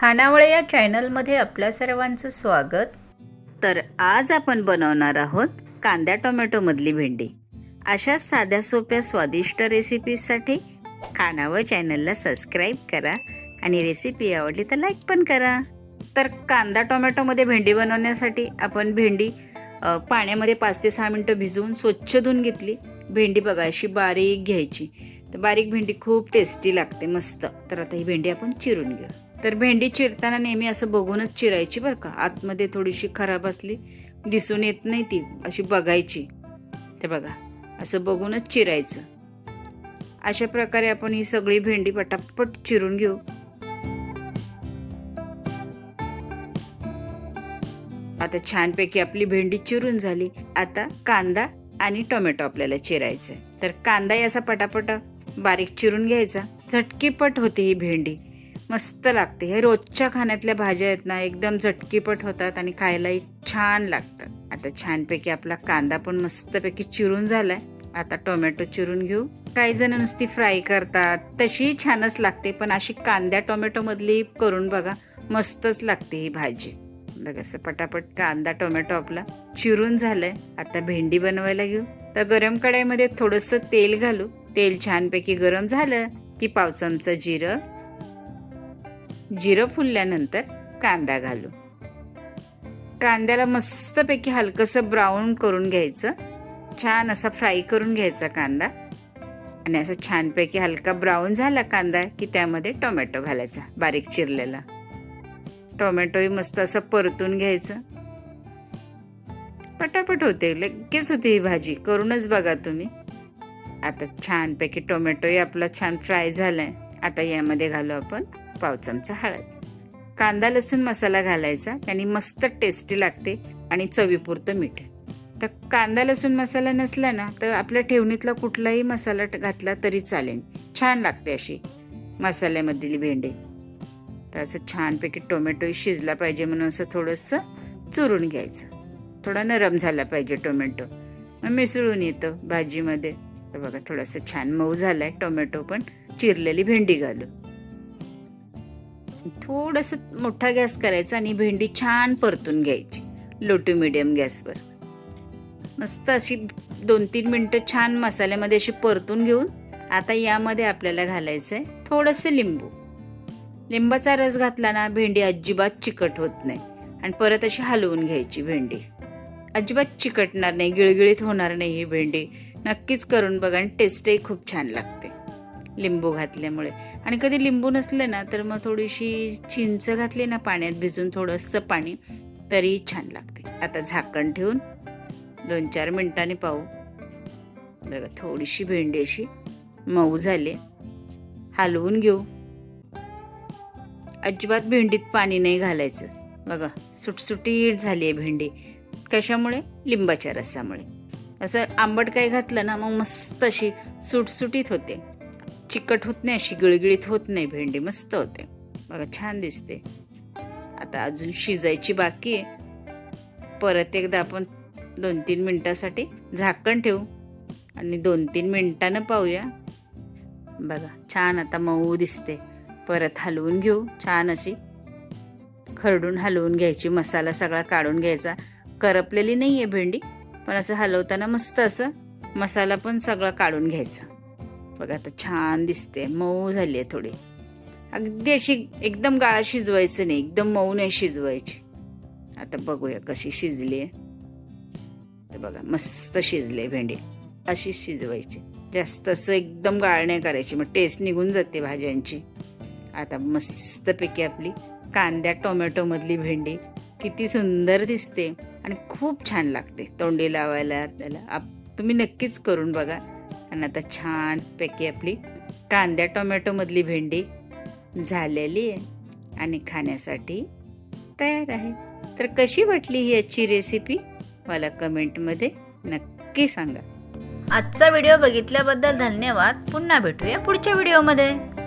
खानावळे या चॅनलमध्ये आपल्या सर्वांचं स्वागत. तर आज आपण बनवणार आहोत कांद्या टोमॅटो मधली भेंडी. अशा साध्या सोप्या स्वादिष्ट रेसिपीजसाठी खानावळ चॅनलला सबस्क्राईब करा आणि रेसिपी आवडली तर लाईक पण करा. तर कांदा टोमॅटोमध्ये भेंडी बनवण्यासाठी आपण भेंडी पाण्यामध्ये पाच ते सहा मिनटं भिजवून स्वच्छ धुवून घेतली. भेंडी बघा अशी बारीक घ्यायची. तर बारीक भेंडी खूप टेस्टी लागते मस्त. तर आता ही भेंडी आपण चिरून घेऊ. तर भेंडी चिरताना नेहमी असं बघूनच चिरायची बरं का. आतमध्ये थोडीशी खराब असली दिसून येत नाही ती अशी बघायची. ते बघा असं बघूनच चिरायचं. अशा प्रकारे आपण ही सगळी भेंडी पटापट चिरून घेऊ. आता छानपैकी आपली भेंडी चिरून झाली. आता कांदा आणि टोमॅटो आपल्याला चिरायचं आहे तर कांदा असा पटापट बारीक चिरून घ्यायचा. झटकीपट होती ही भेंडी. मस्त लागते. हे रोजच्या खाण्यातल्या भाज्या आहेत ना एकदम झटकीपट होतात आणि खायलाही छान लागतात. आता छानपैकी आपला कांदा पण मस्तपैकी चिरून झालाय. आता टोमॅटो चिरून घेऊ. काही जण नुसती फ्राय करतात. तशीही छानच लागते पण अशी कांद्या टोमॅटोमधली करून बघा मस्तच लागते ही भाजी. बघा असं पटापट कांदा टोमॅटो आपला चिरून झालाय. आता भेंडी बनवायला घेऊ. तर गरम कढाईमध्ये थोडंसं तेल घालू. तेल छानपैकी गरम झालं की पाव चमचा जिरं. जिरं फुलल्यानंतर कांदा घालू. कांद्याला मस्तपैकी हलकंसं ब्राऊन करून घ्यायचं. छान असा फ्राय करून घ्यायचा कांदा. आणि असं छानपैकी हलका ब्राऊन झाला कांदा की त्यामध्ये टोमॅटो घालायचा बारीक चिरलेला. टोमॅटोही मस्त असं परतून घ्यायचं. पटापट होते लगेच होते ही भाजी. करूनच बघा तुम्ही. आता छानपैकी टोमॅटोही आपला छान फ्राय झालाय. आता यामध्ये घालू आपण पाव चमचा हळद. कांदा लसूण मसाला घालायचा. त्याने मस्त टेस्टी लागते आणि चवीपुरतं मीठ तर कांदा लसूण मसाला नसला ना तर आपल्या ठेवणीतला कुठलाही मसाला घातला तरी चालेल. छान लागते अशी मसाल्यामधली भेंडी. तर असं छानपैकी टोमॅटो शिजला पाहिजे म्हणून असं थोडंसं चुरून घ्यायचं. थोडा नरम झाला पाहिजे टोमॅटो. मग मिसळून येतं भाजीमध्ये. तर बघा थोडंसं छान मऊ झालाय टोमॅटो पण चिरलेली भेंडी घालू थोडंसं मोठा गॅस करायचा आणि भेंडी छान परतून घ्यायची लो टू मिडियम गॅसवर. मस्त अशी दोन तीन मिनटं छान मसाल्यामध्ये अशी परतून घेऊन आता यामध्ये आपल्याला घालायचं आहे थोडंसं लिंबू. लिंबाचा रस घातला ना भेंडी अजिबात चिकट होत नाही आणि परत अशी हलवून घ्यायची भेंडी. अजिबात चिकटणार नाही गिळगिळीत होणार नाही ही भेंडी. नक्कीच करून बघा आणि टेस्टही खूप छान लागते. लिंबू घातल्यामुळे. आणि कधी लिंबू नसले ना तर मग थोडीशी चिंच घातली ना पाण्यात भिजून थोडंसं पाणी तरीही छान लागते. आता झाकण ठेवून दोन चार मिनिटांनी पाहू. बघा थोडीशी भेंडी अशी मऊ झाली. हलवून घेऊ. अजिबात भेंडीत पाणी नाही घालायचं. बघा सुटसुटीट झाली आहे भेंडी. कशामुळे? लिंबाच्या रसामुळे. असं आंबट काय घातलं ना मग मस्त अशी सुटसुटीत होते. चिकट होत नाही अशी गिळगिळीत होत नाही भेंडी मस्त होते. बघा छान दिसते. आता अजून शिजायची बाकी आहे. परत एकदा आपण दोन तीन मिनटासाठी झाकण ठेवू आणि दोन तीन मिनटानं पाहूया. बघा छान आता मऊ दिसते. परत हलवून घेऊ छान अशी खरडून हलवून घ्यायची मसाला सगळा काढून घ्यायचा. करपलेली नाही आहे भेंडी. पण असं हलवताना मस्त असं मसाला पण सगळा काढून घ्यायचा. बघा आता छान दिसते मऊ झाली आहे थोडी. अगदी अशी एकदम गाळा शिजवायचं नाही एकदम मऊ नाही शिजवायची. आता बघूया कशी शिजली आहे तर बघा मस्त शिजले भेंडी. अशी शिजवायची. जास्त असं एकदम गाळ नाही करायची मग टेस्ट निघून जाते भाज्यांची. आता मस्तपैकी आपली कांद्या टोमॅटोमधली भेंडी किती सुंदर दिसते. आणि खूप छान लागते तोंडी लावायला त्याला. आप तुम्ही नक्कीच करून बघा. आणि आता छानपैकी आपली कांद्या टोमॅटोमधली भेंडी झालेली आहे आणि खाण्यासाठी तयार आहे. तर कशी वाटली ही आजची रेसिपी मला कमेंटमध्ये नक्की सांगा. आजचा व्हिडिओ बघितल्याबद्दल धन्यवाद. पुन्हा भेटूया पुढच्या व्हिडिओमध्ये